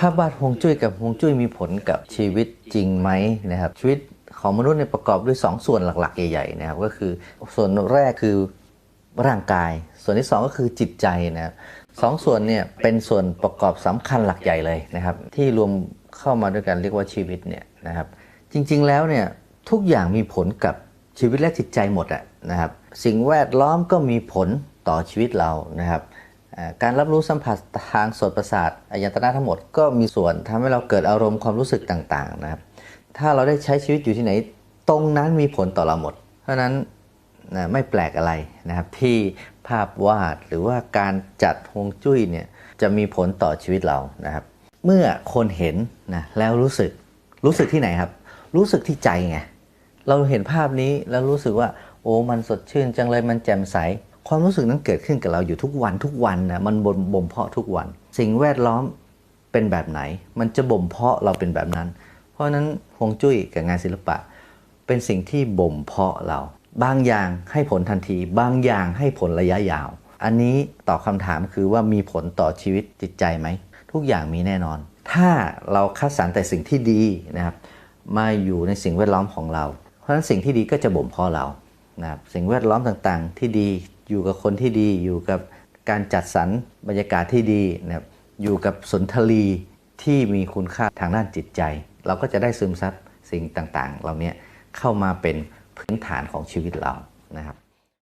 ภาพวาดฮวงจุ้ยกับฮวงจุ้ยมีผลกับชีวิตจริงไหมนะครับชีวิตของมนุษย์เนี่ยประกอบด้วย 2 ส่วนหลักๆ ใหญ่ๆนะครับ ก็คือส่วนแรกคือร่างกาย ส่วนที่ 2 ก็คือจิตใจนะครับสองส่วนเนี่ยเป็นส่วนประกอบสำคัญหลักใหญ่เลยนะครับ ที่รวมเข้ามาด้วยกันเรียกว่าชีวิตเนี่ยนะครับ จริงๆแล้วเนี่ยทุกอย่างมีผลกับชีวิตและจิตใจหมดอะนะครับ สิ่งแวดล้อมก็มีผลต่อชีวิตเรานะครับ การรับรู้สัมผัสทางส่วนประสาทอายตนะทั้งหมดก็มีส่วนทำให้เราเกิดอารมณ์ความรู้สึกต่างๆนะครับ ถ้าเราได้ใช้ชีวิตอยู่ที่ไหน ตรงนั้นมีผลต่อเราหมด เพราะฉะนั้นนะไม่แปลกอะไรนะครับที่ภาพวาดหรือว่าการจัดฮวงจุ้ยเนี่ยจะมีผลต่อชีวิตเรานะครับ เมื่อคนเห็นนะแล้วรู้สึกรู้สึกที่ไหนครับ รู้สึกที่ใจไงเราเห็นภาพนี้แล้วรู้สึกว่า โอ้มันสดชื่นจังเลยมันแจ่มใส ความรู้สึกนั้นเกิดขึ้นกับเราอยู่ทุกวันทุกวันนะมันบ่มบ่มเพาะทุกวัน สิ่งแวดล้อมเป็นแบบไหน มันจะบ่มเพาะเราเป็นแบบนั้น เพราะฉะนั้นฮวงจุ้ยกับงานศิลปะ เป็นสิ่งที่บ่มเพาะเรา บางอย่างให้ผลทันที บางอย่างให้ผลระยะยาว อันนี้ตอบคำถามคือว่ามีผลต่อชีวิตจิตใจไหมทุกอย่างมีแน่นอน ถ้าเราคัดสรรแต่สิ่งที่ดีนะครับมาอยู่ในสิ่งแวดล้อมของเรา เพราะฉะนั้นสิ่งที่ดีก็จะบ่มเพาะเรา นะครับสิ่งแวดล้อมต่างๆ ที่ดีอยู่กับคนที่ดีอยู่กับการจัดสรรบรรยากาศที่ดีนะครับอยู่กับสนทรีที่มีคุณค่าทางด้านจิตใจ เราก็จะได้ซึมซับสิ่งต่างๆ เหล่านี้เข้ามาเป็นพื้นฐานของชีวิตเรานะครับ